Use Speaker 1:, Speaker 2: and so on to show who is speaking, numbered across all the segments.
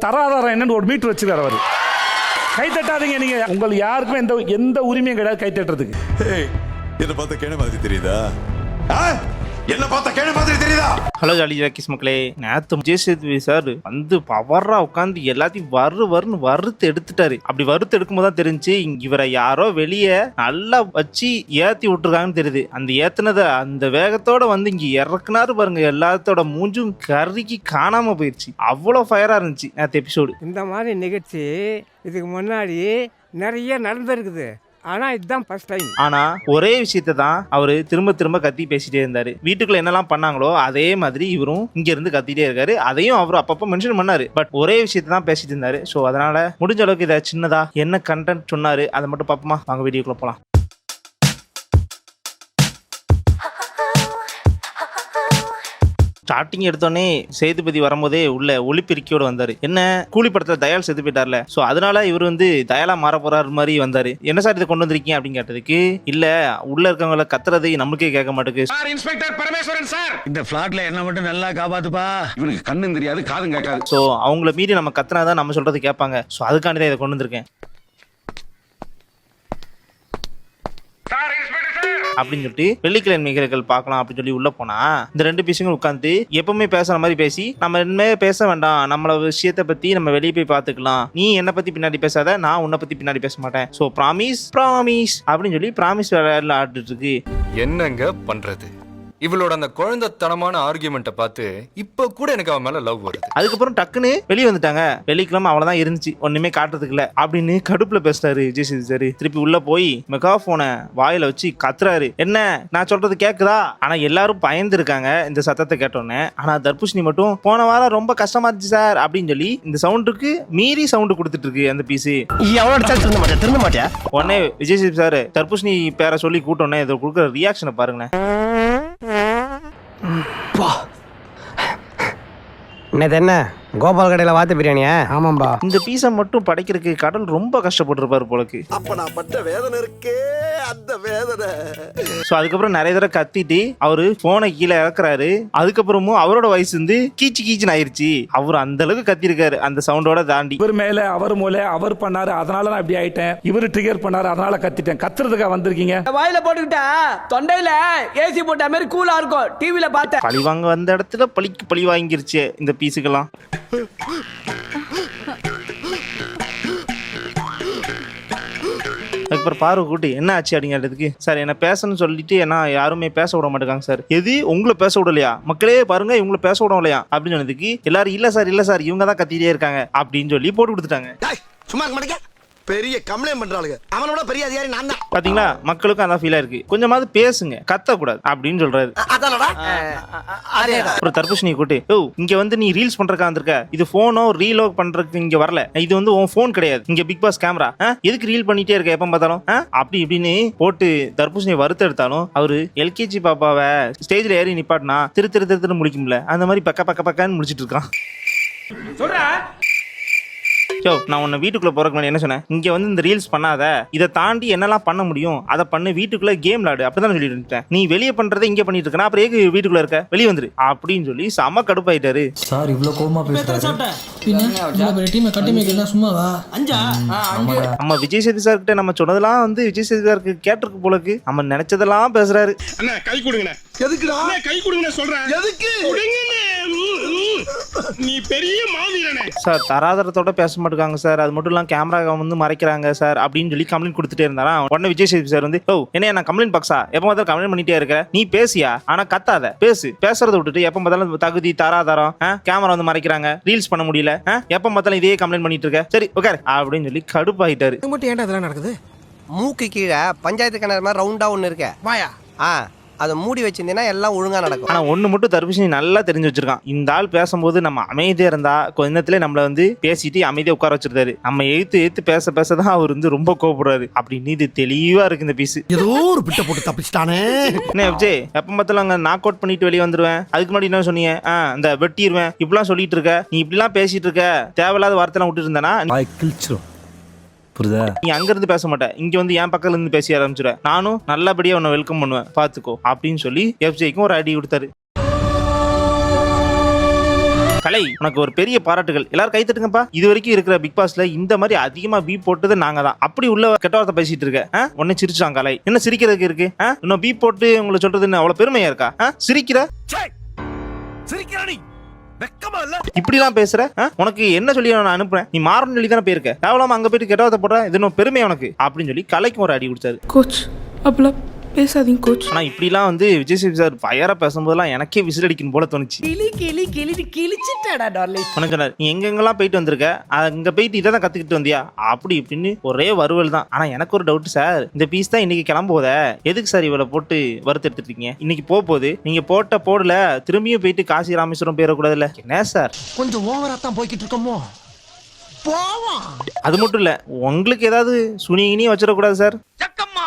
Speaker 1: தராதாரம் என்னன்னு ஒரு மீட்டர் வச்சிருக்காரு அவர். கை தட்டாதீங்க நீங்க. உங்களுக்கு யாருக்கும் எந்த எந்த உரிமையும் கிடையாது கை தட்டுறதுக்கு.
Speaker 2: என்ன பார்த்தா கேன மாதிரி தெரியுதா? ஆ? என்ன பார்த்தா கேன மாதிரி தெரியுதா?
Speaker 3: ஹலோ ஜாலி ஜாக்கிஸ் மக்களே. நேத்து விஜய் சேதுபதி சார் வந்து பவரா உட்காந்து எல்லாத்தையும் வறு வருன்னு வறுத்து எடுத்துட்டாரு. அப்படி வறுத்து எடுக்கும்போது தான் தெரிஞ்சு இவரை யாரோ வெளியே நல்லா வச்சு ஏத்தி விட்டுருக்காங்கன்னு தெரியுது. அந்த ஏத்துனதை அந்த வேகத்தோட வந்து இங்க இறக்குனாரு பாருங்க எல்லாத்தோட மூஞ்சும் கருகி காணாம போயிடுச்சு அவ்வளோ ஃபயரா இருந்துச்சு நேற்று எபிசோடு
Speaker 4: இந்த மாதிரி நிகழ்ச்சி இதுக்கு முன்னாடி நிறைய நடந்திருக்குது. ஆனால் இதுதான் ஃபர்ஸ்ட் டைம்
Speaker 3: ஆனா ஒரே விஷயத்தை தான் அவரு திரும்ப திரும்ப கத்தி பேசிட்டே இருந்தாரு. வீட்டுக்குள்ள என்னெல்லாம் பண்ணாங்களோ அதே மாதிரி இவரும் இங்க இருந்து கத்திட்டே இருக்காரு. அதையும் அவர் அப்பப்போ மென்ஷன் பண்ணாரு. பட் ஒரே விஷயத்தை தான் பேசிட்டு இருந்தாரு. ஸோ அதனால முடிஞ்ச அளவுக்கு இதை சின்னதா என்ன கண்டென்ட் சொன்னாரு அதை மட்டும் பார்ப்போமா? வாங்க வீடியோக்குள்ள போலாம். ஸ்டார்டிங் எடுத்தோடனே சேதுபதி வரும்போதே உள்ள ஒளிப்பெருக்கியோட வந்தாரு. என்ன? கூலி படத்துல தயால் செத்து போயிட்டார்ல. ஸோ அதனால இவர் வந்து தயாலா மாற போறாரு மாதிரி வந்தாரு. என்ன சார் இதை கொண்டு வந்திருக்கீங்க? அப்படின்னு கேட்டதுக்கு இல்ல உள்ள இருக்கவங்கள கத்துறது நமக்கே கேட்க மாட்டேங்குது
Speaker 5: இந்த பிளாட்ல என்ன மட்டும் நல்லா காப்பாத்துப்பா.
Speaker 6: இவனுக்கு கண்ணும் தெரியாது காதும் கேட்காது.
Speaker 3: ஸோ அவங்கள மீறி நம்ம கத்துனாதான் நம்ம சொல்றது கேட்பாங்க. ஸோ அதுக்காண்டி தான் இதை கொண்டு வந்திருக்கேன். அப்படின்னு சொல்லிட்டு வெள்ளிக்கிழமைகள் பார்க்கலாம் அப்படின்னு சொல்லி உள்ள போனா இந்த ரெண்டு பீஸுங்களும் உட்காந்து எப்பவுமே பேசுற மாதிரி பேசி நம்ம இனிமேல் பேச வேண்டாம். நம்மள விஷயத்தை பத்தி நம்ம வெளியே போய் பார்த்துக்கலாம். நீ என்னை பத்தி பின்னாடி பேசாத நான் உன்னை பத்தி பின்னாடி பேச மாட்டேன். ஸோ ப்ராமிஸ் ப்ராமிஸ் அப்படின்னு சொல்லி ப்ராமிஸ் விளையாடல ஆடிட்டு இருக்கு.
Speaker 7: என்னங்க பண்றது? இவளோட அந்த குழந்தைத்தனமான ஆர்கியூமெண்ட்டை பார்த்து இப்ப கூட எனக்கு அவன் மேல லவ் வருது.
Speaker 3: அதுக்கப்புறம் டக்குன்னு வெளியே வந்துட்டாங்க. வெள்ளிக்கிழமை அவ்வளவுதான் இருந்துச்சு. ஒண்ணுமே காட்டுறதுக்கு இல்ல. அப்படின்னு கடுப்புல பேசுறாரு விஜய் சேது சார் திருப்பி உள்ள போய் மெகாஃபோனை வாயில வச்சு கத்துறாரு. என்ன? நான் சொல்றது கேக்குதா? ஆனா எல்லாரும் பயந்து இருக்காங்க இந்த சத்தத்தை கேட்டோன்னே. ஆனா தர்பூஷணி மட்டும் போன வாரம் ரொம்ப கஷ்டமா இருந்துச்சு சார். அப்படின்னு சொல்லி இந்த சவுண்டுக்கு மீறி சவுண்டு கொடுத்துட்டு இருக்கு அந்த பீஸு
Speaker 5: எவ்வளோ அடிச்சாலும் திருந்த மாட்டேன் திருந்த மாட்டியா?
Speaker 3: உடனே விஜய் சேது சார் தர்பூஷணி பேரை சொல்லி கூட்டோன்னே இதை கொடுக்குற ரியாக்ஷனை பாருங்களேன்.
Speaker 8: என்னது என்ன? கோபால் கடையில் வாத்து பிரியாணியா?
Speaker 4: ஆமாம்பா.
Speaker 3: இந்த பீஸை மட்டும் படைக்கிறதுக்கு கடல் ரொம்ப கஷ்டப்பட்டிருப்பாரு போலக்கு.
Speaker 2: அப்ப நான் பட்ட வேதனை இருக்கே அந்த வேதனை.
Speaker 3: ஸோ அதுக்கப்புறம் நிறைய தடவை கத்திட்டு அவரு போனை கீழே இறக்குறாரு. அதுக்கப்புறமும் அவரோட வயசு வந்து கீச்சு கீச்சுன்னு ஆயிருச்சு. அவர் அந்த அளவுக்கு கத்திருக்காரு அந்த சவுண்டோட தாண்டி.
Speaker 1: இவர் மேல அவர் மூல அவர் பண்ணாரு அதனால நான் இப்படி ஆயிட்டேன். இவர் ட்ரிகர் பண்ணாரு அதனால கத்திட்டேன். கத்துறதுக்கா வந்திருக்கீங்க?
Speaker 9: வாயில போட்டுக்கிட்டா தொண்டையில ஏசி போட்ட மாதிரி கூலா இருக்கும். டிவில பார்த்தேன்
Speaker 3: பழி வாங்க வந்த இடத்துல பழிக்கு பழி வாங்கிருச்சு இந்த பீஸுக்கெல்லாம். அதுக்கப்புறம் பாரு கூட்டி என்ன ஆச்சு அப்படிங்கிறதுக்கு? சார் என்ன பேசணும்னு சொல்லிட்டு ஏன்னா யாருமே பேச விட மாட்டேங்காங்க சார். எது? உங்களை பேச விடலையா? மக்களே பாருங்க இவங்களை பேச விடலையா? அப்படின்னு சொன்னதுக்கு எல்லாரும் இல்ல சார் இல்ல சார் இவங்க தான் கத்திட்டே இருக்காங்க அப்படின்னு சொல்லி போட்டு கொடுத்துட்டாங்க.
Speaker 2: சும்மா இருக்க மாட்டேங்க. பெரிய கம்ப்ளைண்ட் பண்றாளுங்க. அவனோட பெரிய அதிகாரி நான் தான்.
Speaker 3: பாத்தீங்களா? மக்களுக்கும் அதான் ஃபீலா இருக்கு. கொஞ்சமாவது பேசுங்க. கத்தக்கூடாது. அப்படின்னு சொல்றாரு.
Speaker 2: அதானடா?
Speaker 3: அப்புறம் தர்பூஷணி கூட்டு ஓ இங்க வந்து நீ ரீல்ஸ் பண்றக்கா வந்திருக்க? இது போனோ ரீலோ பண்றதுக்கு இங்க வரல. இது வந்து உன் ஃபோன் கிடையாது. இங்க பிக் பாஸ் கேமரா எதுக்கு ரீல் பண்ணிட்டே இருக்க? எப்ப பார்த்தாலும்? அப்படி இப்படின்னு போட்டு தர்பூசணியை வறுத்து எடுத்தாலும் அவரு எல்கேஜி பாப்பாவை ஸ்டேஜ்ல ஏறி நிப்பாட்டினா திரு திரு திரு திரு முடிக்கும்ல அந்த மாதிரி பக்க பக்க பக்கன்னு முடிச்சிட்டு இருக்கான். யோ நான் உன்னை வீட்டுக்குள்ள போறதுக்கு முன்னாடி என்ன சொன்னேன்? இங்க வந்து இந்த ரீல்ஸ் பண்ணாத. இதை தாண்டி என்னெல்லாம் பண்ண முடியும்? அதை பண்ணு வீட்டுக்குள்ள கேம் விளாடு அப்படிதான் சொல்லிட்டு இருந்தேன் நீ வெளியே பண்றதை இங்க பண்ணிட்டு இருக்க அப்புறம் ஏக்கு வீட்டுக்குள்ள இருக்க? வெளியே வந்துரு. அப்படின்னு சொல்லி செம கடுப்பாயிட்டாரு.
Speaker 10: சார் இவ்வளோ கோவமா பேசுறாரு. பின்ன இவ்வளோ பெரிய டீமை கட்டி மேய்க்கிறதா சும்மாவா?
Speaker 9: அஞ்சா?
Speaker 10: ஆமாடா
Speaker 3: நம்ம விஜய் சேது சார் கிட்ட நம்ம சொன்னதெல்லாம் வந்து விஜய் சேது சாருக்கு கேட்டிருக்கு போலக்கு. நம்ம நினைச்சதெல்லாம் பேசுறாரு.
Speaker 6: அண்ணா கை கொடுங்கண்ணே.
Speaker 2: எதுக்குடா?
Speaker 6: அண்ணா, கை கொடுங்கண்ணே சொல்றேன்.
Speaker 2: எதுக்கு.
Speaker 6: நீ பெரிய மாவீரனே.
Speaker 3: சார் தராதரத்தோட பேச மாட்டேங்காங்க சார். அது மட்டும் இல்லாம கேமரா வந்து மறைக்கிறாங்க சார் அப்படின்னு சொல்லி கம்ப்ளைண்ட் கொடுத்துட்டே இருந்தாரா? உடனே விஜய் சேது சார் வந்து ஓ என்ன நான் கம்ப்ளைண்ட் பாக்ஸா எப்போ பார்த்தாலும் கம்ப்ளைண்ட் பண்ணிட்டே இருக்க நீ பேசியா? ஆனா கத்தாத. பேசு. பேசுறத விட்டுட்டு எப்போ பார்த்தாலும் தகுதி தராதரம் கேமரா வந்து மறைக்கிறாங்க. ரீல்ஸ் பண்ண முடியல. ஆ? எப்போ பார்த்தாலும் இதே கம்ப்ளைண்ட் பண்ணிட்டு இருக்க. சரி ஓகே அப்படின்னு சொல்லி கடுப்பாயிட்டாரு.
Speaker 8: இது மட்டும் ஏன்டா இதெல்லாம் நடக்குது? மூக்கு கீழே பஞ்சாயத்து கிணறு மாதிரி ரவுண்டா ஒன்று இருக்கு.
Speaker 9: வாயா.
Speaker 8: ஆ. அதை மூடி வச்சிருந்தீங்கன்னா எல்லாம் ஒழுங்கா நடக்கும்.
Speaker 3: ஆனா ஒண்ணு மட்டும் தர்பூசணி நல்லா தெரிஞ்சு வச்சிருக்கான். இந்த ஆள் பேசும்போது நம்ம அமைதியா இருந்தா கொஞ்ச நேரத்துல நம்மள வந்து பேசிட்டு அமைதியா உட்கார வச்சிருந்தாரு. நம்ம எழுத்து எழுத்து பேச பேசதான் அவர் வந்து ரொம்ப கோவப்படுறாரு. அப்படின்னு இது தெளிவா இருக்கு இந்த பீஸ்
Speaker 5: ஏதோ ஒரு பிட்ட போட்டு தப்பிச்சிட்டானே.
Speaker 3: என்ன விஜய் எப்ப பார்த்தாலும் அங்க நாக் அவுட் பண்ணிட்டு வெளியே வந்துருவேன். அதுக்கு முன்னாடி என்ன சொன்னீங்க? ஆ இந்த வெட்டிடுவேன் இப்படிலாம் சொல்லிட்டு இருக்க. நீ இப்படிலாம் பேசிட்டு இருக்க. தேவையில்லாத வார்த்தைலாம் விட்டுட்டு இருந்தேனா?
Speaker 10: கிழிச்சிரும். புரியுதா?
Speaker 3: நீ அங்க இருந்து பேச மாட்டேன் இங்க வந்து என் பக்கத்துல இருந்து பேசி ஆரம்பிச்சிடுவேன் நானும் நல்லபடியா உன்னை வெல்கம் பண்ணுவேன். பாத்துக்கோ. அப்படின்னு சொல்லி எஃப்ஜேக்கும் ஒரு அடி கொடுத்தாரு. கலை உனக்கு ஒரு பெரிய பாராட்டுகள். எல்லாரும் கை தட்டுங்கப்பா. இது வரைக்கும் இருக்கிற பிக் பாஸ்ல இந்த மாதிரி அதிகமா பீப் போட்டது நாங்க தான் அப்படி உள்ள கெட்ட வார்த்தை பேசிட்டு இருக்க. ஆ? உடனே சிரிச்சாங்க கலை. என்ன சிரிக்கிறதுக்கு இருக்கு? ஆ? இன்னும் பீப் போட்டு உங்களை சொல்றது என்ன? அவ்வளவு பெருமையா இருக்கா? ஆ? சிரிக்கிற?
Speaker 5: சிரிக்கிறானி வெக்கமா இல்ல?
Speaker 3: இப்படிலாம் பேசுற? உனக்கு என்ன சொல்லி நான் அனுப்புறேன்? நீ மாறணும் சொல்லி தானே போயிருக்க. தேவலாம அங்க போயிட்டு கெட்ட வார்த்தை போடுற? இது பெருமை உனக்கு? அப்படின்னு சொல்லி கலைக்கும் ஒரு அடி கொடுத்தாரு
Speaker 10: கோச் அப்படிலாம் பேசாதீங்க கோச்
Speaker 3: ஆனா இப்படிலாம் வந்து விஜய் சேவி சார் ஃபயரா பேசும்போதெல்லாம் எனக்கே விசில் அடிக்கணும் போல தோணுச்சு.
Speaker 9: கிளி கிளி கிளி கிழிச்சிட்டாடா டார்லிங்
Speaker 3: உனக்கு சொன்னார் நீ எங்கெங்கெல்லாம் போயிட்டு வந்திருக்க? அங்க போயிட்டு இதை தான் கத்துக்கிட்டு வந்தியா? அப்படி இப்படின்னு ஒரே வருவல் தான். ஆனா எனக்கு ஒரு டவுட் சார் இந்த பீஸ் தான் இன்னைக்கு கிளம்போத எதுக்கு சார் இவளை போட்டு வறுத்து எடுத்துட்டீங்க இன்னைக்கு போக போகுது. நீங்க போட்ட போடல திரும்பியும் போயிட்டு காசி ராமேஸ்வரம் போயிடக்கூடாதுல்ல? என்ன சார்
Speaker 5: கொஞ்சம் ஓவரா தான் போய்கிட்டு இருக்கோமோ? போவோம்.
Speaker 3: அது மட்டும் இல்ல உங்களுக்கு ஏதாவது சுனிகினி வச்சிடக்கூடாது சார்
Speaker 5: ஜக்கம்மா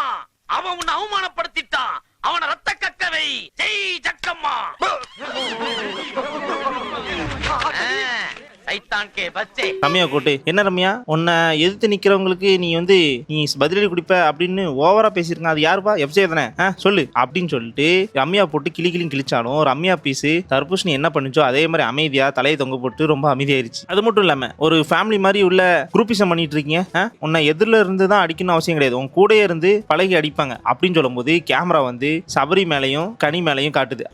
Speaker 5: அவன் உன்னை அவமானப்படுத்திட்டான் அவனை ரத்த கக்கவை. ஜெய் ஜக்கம்மா. கே பச்சே.
Speaker 3: ரம்யா கோட்டு. என்ன ரம்யா? உன்னை எதிர்த்து நிக்கிறவங்களுக்கு நீ வந்து நீ பதிலடி குடிப்ப அப்படின்னு ஓவரா பேசியிருக்க. அது யாருப்பா? எஃப்ஜே தானே? சொல்லு. அப்படின்னு சொல்லிட்டு ரம்யா போட்டு கிளி கிளி கிழிச்சாலும் ரம்யா பீஸ் தர்பூஷணி என்ன பண்ணுச்சோ அதே மாதிரி அமைதியா தலையை தொங்க போட்டு ரொம்ப அமைதியாயிருச்சு. அது மட்டும் இல்லாம ஒரு ஃபேமிலி மாதிரி உள்ள குரூப்பிசம் பண்ணிட்டு இருக்கீங்க உன்னை எதிரில் இருந்து தான் அடிக்கணும் அவசியம் கிடையாது. உன் கூடயே இருந்து பழகி அடிப்பாங்க. அப்படின்னு சொல்லும்போது கேமரா வந்து சபரி மேலையும் கனி மேலையும் காட்டுது.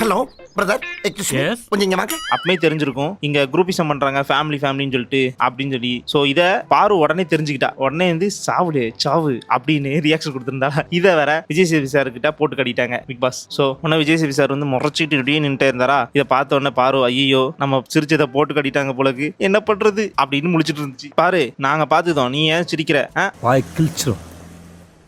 Speaker 5: ஹலோ பிரதர் எக்ஸ்கியூஸ் கொஞ்சம் இங்க வாங்க.
Speaker 3: அப்பமே தெரிஞ்சிருக்கும். இங்க குரூப்பிசம் பண்றாங்க ஃபேமிலி ஃபேமிலின்னு சொல்லிட்டு அப்படின்னு சொல்லி. சோ இத பாரு உடனே தெரிஞ்சுக்கிட்டா. உடனே வந்து சாவுடு சாவு அப்படின்னு ரியாக்ஷன் கொடுத்திருந்தா. இதை வேற விஜய் சேவி சார் கிட்ட போட்டு கட்டிட்டாங்க பிக் பாஸ் சோ உடனே விஜய் சேவி சார் வந்து முறைச்சிட்டு இப்படியே நின்றுட்டே இருந்தாரா? இதை பார்த்த உடனே பாரு ஐயோ நம்ம சிரிச்சதை போட்டு கட்டிட்டாங்க போலக்கு. என்ன பண்றது? அப்படின்னு முழிச்சிட்டு இருந்துச்சு. பாரு நாங்க பார்த்துதோம் நீ ஏன் சிரிக்கிற? ஆ?
Speaker 1: வாய் கிழிச்சிரும்.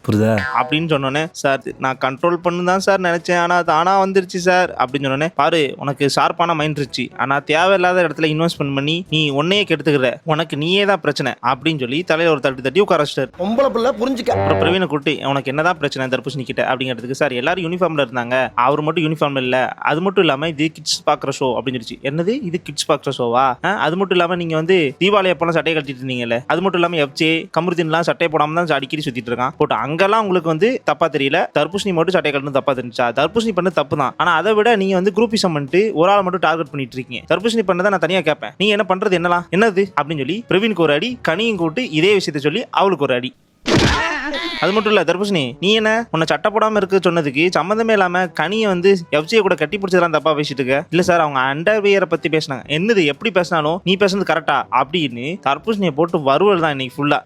Speaker 1: புரியுதா?
Speaker 3: அப்படின்னு சொன்னோன்னே சார் நான் கண்ட்ரோல் பண்ணு தான் சார் நினைச்சேன். ஆனா தானா வந்துருச்சு சார். அப்படின்னு சொன்னோன்னே பாரு உனக்கு ஷார்ப்பான மைண்ட் இருந்துச்சு. ஆனா தேவையில்லாத இடத்துல இன்வெஸ்ட்மெண்ட் பண்ணி நீ உன்னையே கெடுத்துக்கிற. உனக்கு நீயே தான் பிரச்சனை. அப்படின்னு சொல்லி தலையில ஒரு தட்டு தட்டி உட்கார வச்சிட்டாரு.
Speaker 5: பொம்பளை பிள்ளை புரிஞ்சுக்க.
Speaker 3: அப்புறம் பிரவீனை கூட்டி உனக்கு என்னதான் பிரச்சனை தர்பூசணி கிட்ட அப்படிங்கிறதுக்கு சார் எல்லாரும் யூனிஃபார்ம்ல இருந்தாங்க. அவர் மட்டும் யூனிஃபார்ம்ல இல்ல. அது மட்டும் இல்லாம இது கிட்ஸ் பாக்குற ஷோ அப்படின்னு சொல்லிச்சு. என்னது? இது கிட்ஸ் பாக்குற ஷோவா அது மட்டும் இல்லாம நீங்க வந்து தீபாவளி அப்பெல்லாம் சட்டையை கட்டிட்டு இருந்தீங்கல்ல? அது மட்டும் இல்லாம எஃப்ஜே கமருதீன்லாம் சட்டை போடாம தான் அடிக்கடி சுத்திட்டு இருக்கான். போட்டு அங்கெல்லாம் உங்களுக்கு வந்து தப்பா தெரியல. தர்பூசணி மட்டும் சட்டை கட்டணும் தப்பா தெரிஞ்சா? தர்பூசணி பண்ண தப்பு தான். ஆனா அதை விட நீங்க வந்து குரூப்பிசம் பண்ணிட்டு ஒரு ஆள் மட்டும் டார்கெட் பண்ணிட்டு இருக்கீங்க. தர்பூசணி பண்ணதை நான் தனியா கேட்பேன் நீங்க என்ன பண்றது? என்னலாம்? என்னது? அப்படின்னு சொல்லி பிரவீனுக்கு ஒரு அடி கனியும் கூட்டு இதே விஷயத்த சொல்லி அவளுக்கு ஒரு அடி. அது மட்டும் இல்ல தர்பூசணி நீ என்ன? உன்னை சட்டை போடாம இருக்க சொன்னதுக்கு சம்மந்தமே இல்லாம கனியை வந்து எஃப்ஜியை கூட கட்டி பிடிச்சதெல்லாம் தப்பா பேசிட்டு இருக்க. இல்ல சார் அவங்க அண்டர்வியரை பத்தி பேசினாங்க. என்னது? எப்படி பேசினாலும் நீ பேசுனது கரெக்டா அப்படின்னு தர்பூசணியை போட்டு வருவல் தான் இன்னைக்கு ஃபுல்லா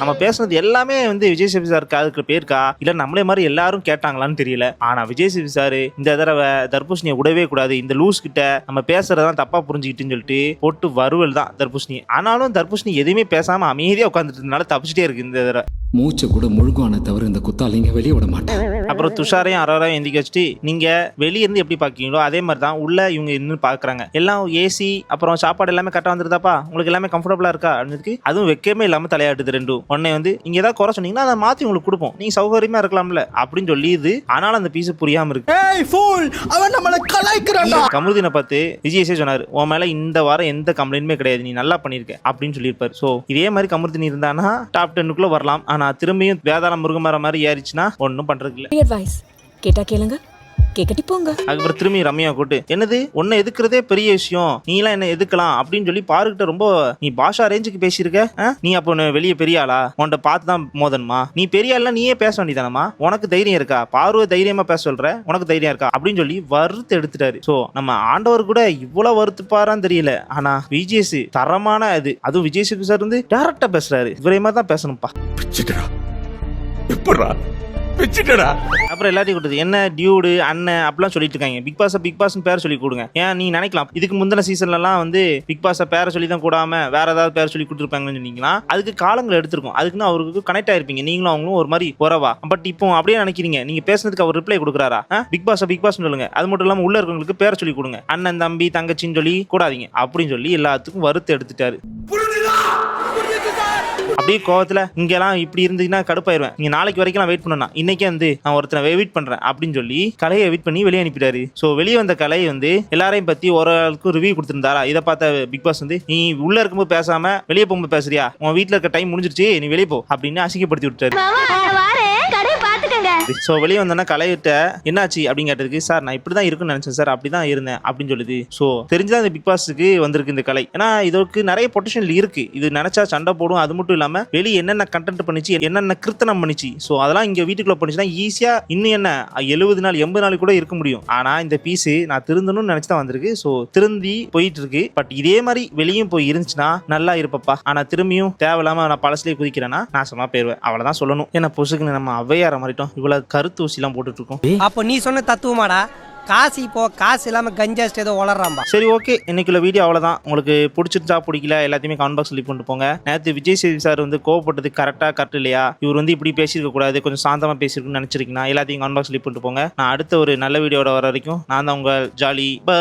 Speaker 3: நம்ம பேசுனது எல்லாமே வந்து விஜய் சேபி சார் அதுக்கு பேருக்கா இல்ல நம்மளே மாதிரி எல்லாரும் கேட்டாங்களான்னு தெரியல. ஆனா விஜய் சேபி சார் இந்த தடவை தர்பூசணியை விடவே கூடாது. இந்த லூஸ் கிட்ட நம்ம பேசுறதான் தப்பா புரிஞ்சுக்கிட்டுன்னு சொல்லிட்டு போட்டு வருவல் தான் தர்பூசணி. ஆனாலும் தர்பூசணி எதுவுமே பேசாம அமைதியா உட்காந்துட்டு இருந்தனால தப்பிச்சிட்டே இருக்கு இந்த தடவை.
Speaker 6: மூச்சை கூட முழுகுவான தவிர இந்த குத்தாலிங்க வெளியே விட மாட்டேன்.
Speaker 3: அப்புறம் துஷாரையும் அரோராயும் எந்திக்க வச்சுட்டு நீங்க வெளிய இருந்து எப்படி பாக்கீங்களோ அதே மாதிரி தான் உள்ள இவங்க இன்னும் பாக்குறாங்க எல்லாம் ஏசி அப்புறம் சாப்பாடு எல்லாமே கரெக்டா வந்துருதாப்பா உங்களுக்கு எல்லாமே கம்ஃபர்டபுளா இருக்கா? அப்படின்றதுக்கு அதுவும் வெக்கமே இல்லாம தலையாட்டுது ரெண்டும். உடனே வந்து நீங்க ஏதாவது குறை சொன்னீங்கன்னா அதை மாத்தி உங்களுக்கு கொடுப்போம். நீங்க சௌகரியமா இருக்கலாம்ல? அப்படின்னு சொல்லி இது ஆனாலும் அந்த பீஸ் புரியாம இருக்கு.
Speaker 5: அவன் நம்மள கலாய்க்கிறான்டா!
Speaker 3: கமருதீனை பார்த்து விஜயசே சொன்னாரு உன் மேல இந்த வாரம் எந்த கம்ப்ளைண்ட்டுமே கிடையாது. நீ நல்லா பண்ணிருக்க அப்படின்னு சொல்லியிருப்பாரு. சோ இதே மாதிரி கமருதீன் இருந்தானா டாப் டென்னுக்குள்ள வரலாம். ஆனா திரும்பியும் வேதாளம் முருகமரம் மாதிரி ஏறிச்சுன்னா ஒன்றும் பண்றதுக்கு இல்ல.
Speaker 10: அட்வைஸ் கேட்டா கேளுங்க. கேக்கட்டி போங்க.
Speaker 3: அதுக்கப்புறம் திரும்பி ரம்யா கூட்டு என்னது? உன்னை எதுக்குறதே பெரிய விஷயம். நீ எல்லாம் என்ன எதுக்கலாம்? அப்படின்னு சொல்லி பாருக்கிட்ட ரொம்ப நீ பாஷா ரேஞ்சுக்கு பேசியிருக்க? நீ அப்போ உன்னை வெளியே பெரிய ஆளா? உன்கிட்ட பார்த்து தான் மோதனுமா நீ பெரிய ஆள்னா நீயே பேச வேண்டியதானமா உனக்கு தைரியம் இருக்கா? பார்வை தைரியமா பேச சொல்ற? உனக்கு தைரியம் இருக்கா? அப்படின்னு சொல்லி வறுத்து எடுத்துட்டாரு. சோ நம்ம ஆண்டவர் கூட இவ்வளவு வறுத்துப்பாரான்னு தெரியல. ஆனா விஜேஸ் தரமான இது. அதுவும் விஜய் சார் வந்து டேரக்டா பேசுறாரு. இவரே மாதிரி தான் பேசணும்ப்பா.
Speaker 2: எப்படா பிச்சுட்டடா
Speaker 3: அப்புறம் எல்லாத்தையும் கொடுத்தது. என்ன டியூடு அண்ணன் அப்படிலாம் சொல்லிட்டு இருக்காங்க பிக் பாஸ் பிக் பாஸ்னு பேர் சொல்லி கொடுங்க. ஏன் நீ நினைக்கலாம். இதுக்கு முந்தின சீசன்லலாம் வந்து பிக் பாஸை பேரை சொல்லி தான் கூடாம வேற ஏதாவது பேர் சொல்லி கொடுத்துருப்பாங்கன்னு சொன்னீங்களா? அதுக்கு காலங்கள் எடுத்திருக்கும். அதுக்குன்னு அவருக்கு கனெக்ட் ஆயிருப்பீங்க. நீங்களும் அவங்களும் ஒரு மாதிரி உறவா. பட் இப்போ அப்படியே நினைக்கிறீங்க. நீங்க பேசுனதுக்கு அவர் ரிப்ளை கொடுக்குறாரா? பிக் பாஸ் பிக் பாஸ் சொல்லுங்க. அது மட்டும் இல்லாம உள்ள இருக்கவங்களுக்கு பேரை சொல்லி கொடுங்க. அண்ணன் தம்பி தங்கச்சின்னு சொல்லி கூடாதீங்க. அப்படின்னு சொல்லி எல்லாத்துக்கும் வறுத்து எடுத்துட்டாரு. அப்படியே கோவத்துல இங்கெல்லாம் இப்படி இருந்தீங்கன்னா கடுப்பாயிருவேன். நீங்கள் நாளைக்கு வரைக்கும் நான் வெயிட் பண்ணணும் இன்னைக்கே வந்து நான் ஒருத்தனை வெயிட் பண்றேன் அப்படின்னு சொல்லி கலையை வெயிட் பண்ணி வெளியே அனுப்பிட்டாரு. சோ வெளியே வந்த கலை வந்து எல்லாரையும் பத்தி ஒரு ஆளுக்கும் ரிவ்யூ கொடுத்திருந்தாரா? இதை பார்த்த பிக் பாஸ் வந்து நீ உள்ள இருக்கும்போது பேசாம வெளியே போகும்போது பேசுறியா? உன் வீட்டில் இருக்க டைம் முடிஞ்சிருச்சு நீ வெளியே போ அப்படின்னு அசிங்கப்படுத்தி விட்டாரு
Speaker 10: சொல்லுது
Speaker 3: ஸோ வெளியே வந்தோன்னா கலையிட்ட என்னாச்சு? அப்படின்னு கேட்டதுக்கு சார் நான் இப்படி தான் இருக்குன்னு நினைச்சேன் சார். அப்படி தான் இருந்தேன் அப்படின்னு சொல்லுது ஸோ தெரிஞ்சுதான் இந்த பிக் பாஸுக்கு வந்திருக்கு இந்த கலை. ஏன்னா இதற்கு நிறைய பொட்டன்ஷியல் இருக்கு. இது நினைச்சா சண்டை போடும். அது மட்டும் இல்லாம வெளியே என்னென்ன கண்டென்ட் பண்ணிச்சு என்னென்ன கிருத்தனம் பண்ணிச்சு. ஸோ அதெல்லாம் இங்க வீட்டுக்குள்ள பண்ணிச்சுன்னா ஈஸியா இன்னும் என்ன எழுபது நாள் எண்பது நாள் கூட இருக்க முடியும். ஆனா இந்த பீஸ் நான் திருந்தணும்னு நினைச்சு தான் வந்திருக்கு. ஸோ திருந்தி போயிட்டு இருக்கு பட் இதே மாதிரி வெளியும் போய் இருந்துச்சுன்னா நல்லா இருப்பப்பா. ஆனா திரும்பியும் தேவையில்லாம நான் பழசுலேயே குதிக்கிறேன்னா நாசமா போயிருவேன். அவ்வளவுதான் சொல்லணும். ஏன்னா பொசுக்குன்னு நம்ம ஔவையார மாறிட்டோம். இவ்வளவு கருத்து ஊசிலாம் போட்டுட்டு இருக்கோம்
Speaker 8: அப்போ நீ சொன்ன தத்துவமாடா. காசு இப்போ காசு இல்லாம கஞ்சாஸ்ட் ஏதோ வளர்றாம்பா
Speaker 3: சரி ஓகே. இன்னைக்குள்ள வீடியோ அவ்வளவுதான். உங்களுக்கு பிடிச்சிருந்தா பிடிக்கல எல்லாத்தையுமே கமெண்ட் பாக்ஸ் லீவ் பண்ணிட்டு போங்க. நேற்று விஜய் சேவி சார் வந்து கோவப்பட்டது கரெக்டா கரெக்ட் இல்லையா? இவர் வந்து இப்படி பேசியிருக்க கூடாது கொஞ்சம் சாந்தமா பேசியிருக்குன்னு நினைச்சிருக்கீங்கன்னா எல்லாத்தையும் கமெண்ட் பாக்ஸ் லீவ் பண்ணிட்டு போங்க. நான் அடுத்த ஒரு நல்ல வீடியோட வர வரைக்கும் நான் தான் உங்க ஜாலி. பை